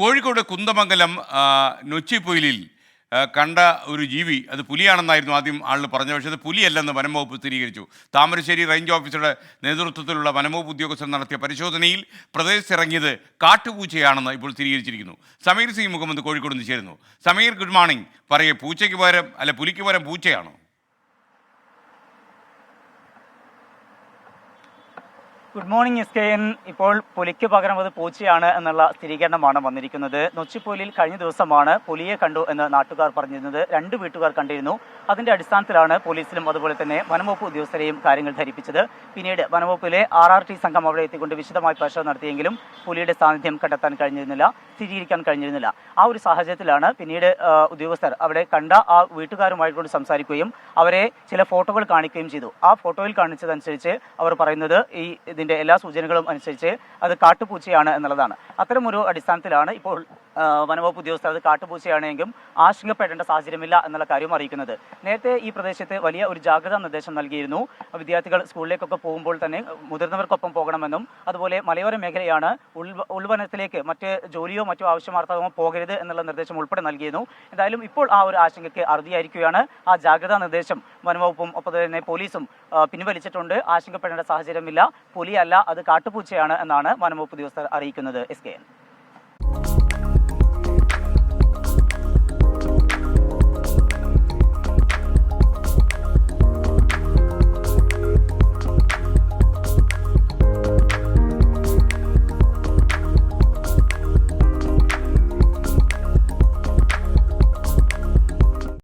കോഴിക്കോട് കുന്തമംഗലം നൊച്ചിപ്പൊയിലിൽ കണ്ട ഒരു ജീവി. അത് പുലിയാണെന്നായിരുന്നു ആദ്യം ആൾ പറഞ്ഞത്. പക്ഷേ അത് പുലിയല്ലെന്ന് വനംവകുപ്പ് സ്ഥിരീകരിച്ചു. താമരശ്ശേരി റേഞ്ച് ഓഫീസറുടെ നേതൃത്വത്തിലുള്ള വനംവകുപ്പ് ഉദ്യോഗസ്ഥർ നടത്തിയ പരിശോധനയിൽ പ്രദേശത്തിറങ്ങിയത് കാട്ടുപൂച്ചയാണെന്ന് ഇപ്പോൾ സ്ഥിരീകരിച്ചിരിക്കുന്നു. സമീർ സി മുഹമ്മദ് കോഴിക്കോട് നിന്ന് ചേരുന്നു. സമീർ ഗുഡ് മോർണിംഗ് പറയേ പൂച്ചയ്ക്ക് പകരം അല്ല പുലിക്ക് പകരം പൂച്ചയാണോ? Good morning S K N ഇപ്പോൾ പുലിക്ക് പകരം അത് പൂച്ചയാണ് എന്നുള്ള സ്ഥിരീകരണമാണ് വന്നിരിക്കുന്നത്. നൊച്ചിപ്പൊലിയിൽ കഴിഞ്ഞ ദിവസമാണ് പുലിയെ കണ്ടു എന്ന് നാട്ടുകാർ പറഞ്ഞിരുന്നത്. രണ്ട് വീട്ടുകാർ കണ്ടിരുന്നു. അതിന്റെ അടിസ്ഥാനത്തിലാണ് പോലീസിലും അതുപോലെ തന്നെ വനംവകുപ്പ് ഉദ്യോഗസ്ഥരെയും കാര്യങ്ങൾ ധരിപ്പിച്ചത്. പിന്നീട് വനംവകുപ്പിലെ ആർ ആർ ടി സംഘം അവിടെ എത്തിക്കൊണ്ട് വിശദമായി പരിശോധന നടത്തിയെങ്കിലും പുലിയുടെ സാന്നിധ്യം കണ്ടെത്താൻ കഴിഞ്ഞിരുന്നില്ല സ്ഥിരീകരിക്കാൻ കഴിഞ്ഞിരുന്നില്ല. ആ ഒരു സാഹചര്യത്തിലാണ് പിന്നീട് ഉദ്യോഗസ്ഥർ അവിടെ കണ്ട ആ വീട്ടുകാരുമായി കൊണ്ട് സംസാരിക്കുകയും അവരെ ചില ഫോട്ടോകൾ കാണിക്കുകയും ചെയ്തു. ആ ഫോട്ടോയിൽ കാണിച്ചതനുസരിച്ച് അവർ പറയുന്നത് ഈ ഇതിന്റെ എല്ലാ സൂചനകളും അനുസരിച്ച് അത് കാട്ടുപൂച്ചയാണ് എന്നുള്ളതാണ്. അത്തരമൊരു അടിസ്ഥാനത്തിലാണ് ഇപ്പോൾ വനവകുപ്പ് ഉദ്യോഗസ്ഥർ അത് കാട്ടുപൂച്ചയാണെങ്കിലും ആശങ്കപ്പെടേണ്ട സാഹചര്യമില്ല എന്നുള്ള കാര്യം അറിയിക്കുന്നത്. നേരത്തെ ഈ പ്രദേശത്ത് വലിയ ഒരു ജാഗ്രതാ നിർദ്ദേശം നൽകിയിരുന്നു. വിദ്യാർത്ഥികൾ സ്കൂളിലേക്കൊക്കെ പോകുമ്പോൾ തന്നെ മുതിർന്നവർക്കൊപ്പം പോകണമെന്നും അതുപോലെ മലയോര മേഖലയാണ് ഉൾ ഉൾവനത്തിലേക്ക് മറ്റ് ജോലിയോ മറ്റോ ആവശ്യമാർത്ഥമോ പോകരുത് എന്നുള്ള നിർദ്ദേശം ഉൾപ്പെടെ നൽകിയിരുന്നു. എന്തായാലും ഇപ്പോൾ ആ ഒരു ആശങ്കയ്ക്ക് അറുതിയായിരിക്കുകയാണ്. ആ ജാഗ്രതാ നിർദ്ദേശം വനംവകുപ്പും ഒപ്പം തന്നെ പോലീസും പിൻവലിച്ചിട്ടുണ്ട്. ആശങ്കപ്പെടേണ്ട സാഹചര്യമില്ല. പുലിയല്ല അത് കാട്ടുപൂച്ചയാണ് എന്നാണ് വനംവകുപ്പ് ഉദ്യോഗസ്ഥർ അറിയിക്കുന്നത്. S K